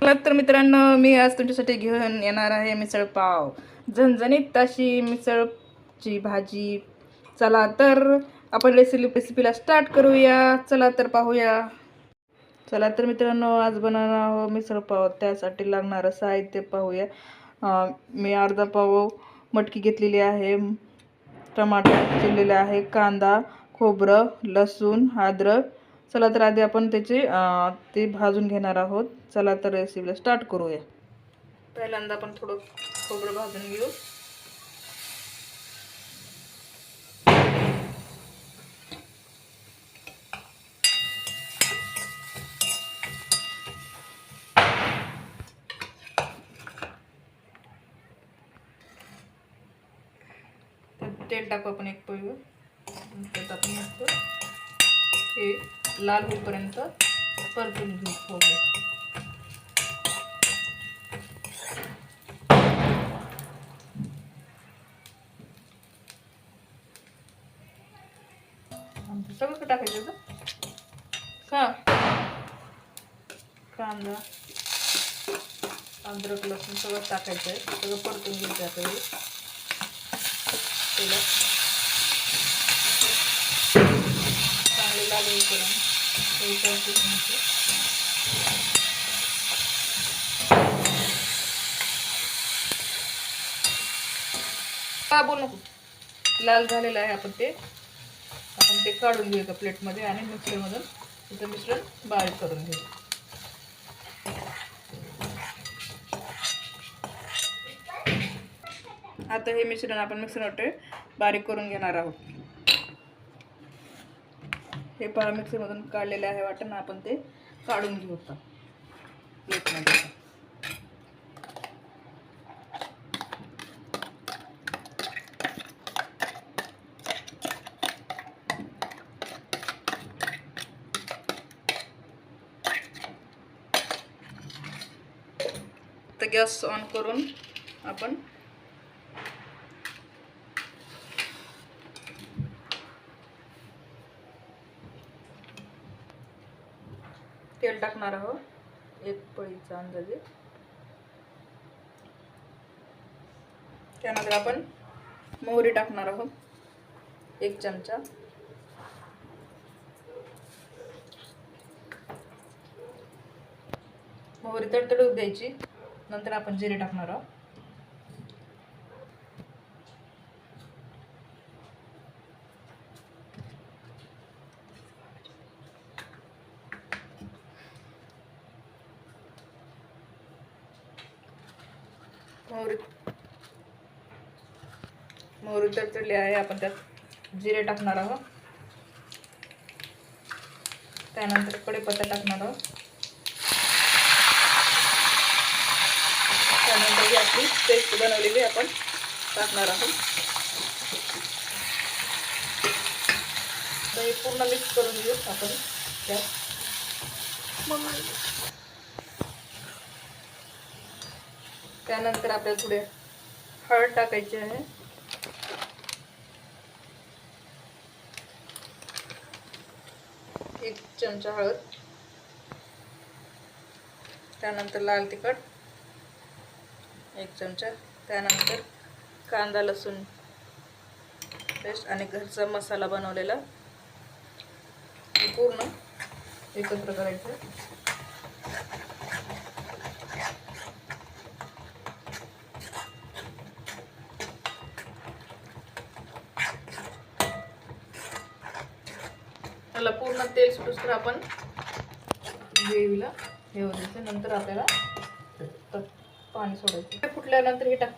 चला तर मित्रांनो मी आज तुमच्यासाठी घेऊन येणार आहे मिसळपाव झणझणीत तशी मिसळची भाजी. चला तर आपण रेसिपी रेसिपीला स्टार्ट करूया. चला तर पाहूया. चला तर मित्रांनो आज बनवणार आहोत मिसळपाव त्यासाठी लागणारं साहित्य पाहूया. मी अर्धा पाव मटकी घेतलेली आहे. टमाटर चिरलेले आहे. कांदा खोबरं लसूण अद्रक चला तर आधी आपण त्याचे ते भाजून घेणार आहोत. चला तर रेसिपीला स्टार्ट करूया. पहिल्यांदा आपण थोडं खोबरं भाजून घेऊ. तेल टाकू आपण एक पहिलं त्यात आपण मस्त हे. लाल होईपर्यंत परतून घेऊ. हो, हो. पोहे सगळं टाकायचं का कांदा अद्रक लसूण सगळं टाकायचं आहे. सगळं परतून घ्यायचं आता हे. चांगले लाल करून बोल नको लाल झालेला आहे आपण ते. आपण ते काढून घेऊ एका प्लेटमध्ये आणि मिक्सरमधून तिथं मिश्रण बारीक करून घेऊ. आता हे मिश्रण आपण मिक्सरमध्ये बारीक करून घेणार आहोत. हे पहा मिक्सरमधून काढलेले आहे वाटण. आपण ते काढून घेऊ आता. प्लेटमध्ये तर गॅस ऑन करून आपण तेल टाकणार आहोत. एक पळीचा अंदाजे. त्यानंतर आपण मोहरी टाकणार आहोत. एक चमचा. मोहरी तडतडू द्यायची. नंतर आपण जिरे टाकणार आहोत. मोहरी. मोहरी तडतडली आहे आपण त्यात जिरे टाकणार आहोत. त्यानंतर कडेपत्ता टाकणार आहोत. त्यानंतर ही आपली पेस्ट बनवलेली आपण टाकणार आहोत. तर हे पूर्ण मिक्स करून घेऊ आपण त्यात. त्यानंतर आपल्याला थोडे हळद टाकायची आहे. एक चमचा हळद. त्यानंतर लाल तिखट. एक चमचा. त्यानंतर कांदा लसूण पेस्ट आणि घरचा मसाला बनवलेला. पूर्ण एकत्र करायचं. पूर्ण तेल सुटूस आपण ग्रेव्हीला हे होतं नंतर आपल्याला पाणी सोडायचं. ते फुटल्यानंतर हे टाक.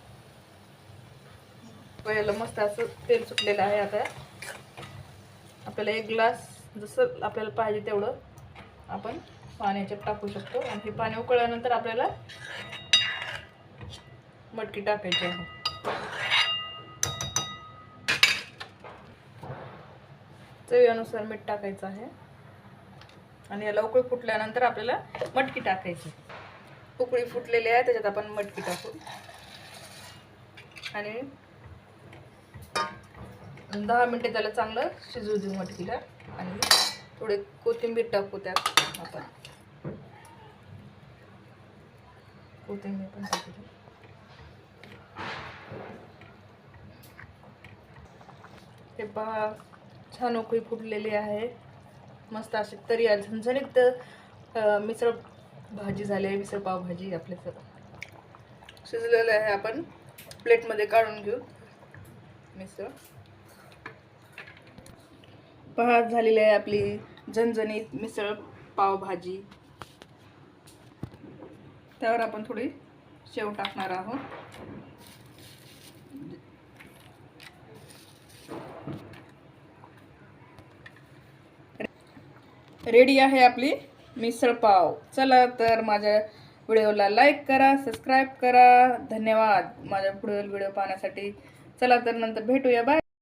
पहिलं मस्त असं तेल सुटलेलं आहे आता. आपल्याला एक ग्लास जसं आपल्याला पाहिजे तेवढं आपण पाण्याच्यात टाकू शकतो. आणि हे पाणी उकळल्यानंतर आपल्याला मटकी टाकायची आहे. चवीनुसार मीठ टाकायचं आहे. आणि याला उकळी फुटल्यानंतर आपल्याला मटकी टाकायची. उकळी फुटलेली आहे त्याच्यात आपण मटकी टाकू. आणि दहा मिनटे त्याला चांगलं शिजवू देऊ मटकीला. आणि थोडे कोथिंबीर टाकू त्यात आपण. कोथिंबीर पण टाकली हे पहा छान उकळी फुटलेली आहे. मस्त अशी तरी झणझणीत मिसळ भाजी झाली आहे मिसळ पावभाजी आपल्या आपले सगळं शिजलेलं आहे आपण. प्लेटमध्ये काढून घेऊ. मिसळ. पहा झालेली आहे आपली झणझणीत मिसळ पावभाजी त्यावर आपण थोडी शेव टाकणार आहोत. रेडी आहे आपली मिसळपाव चला तर माझ्या व्हिडिओला लाईक करा सबस्क्राईब करा. धन्यवाद. माझ्या पुढील व्हिडिओ पाहण्यासाठी. चला तर नंतर भेटूया. बाय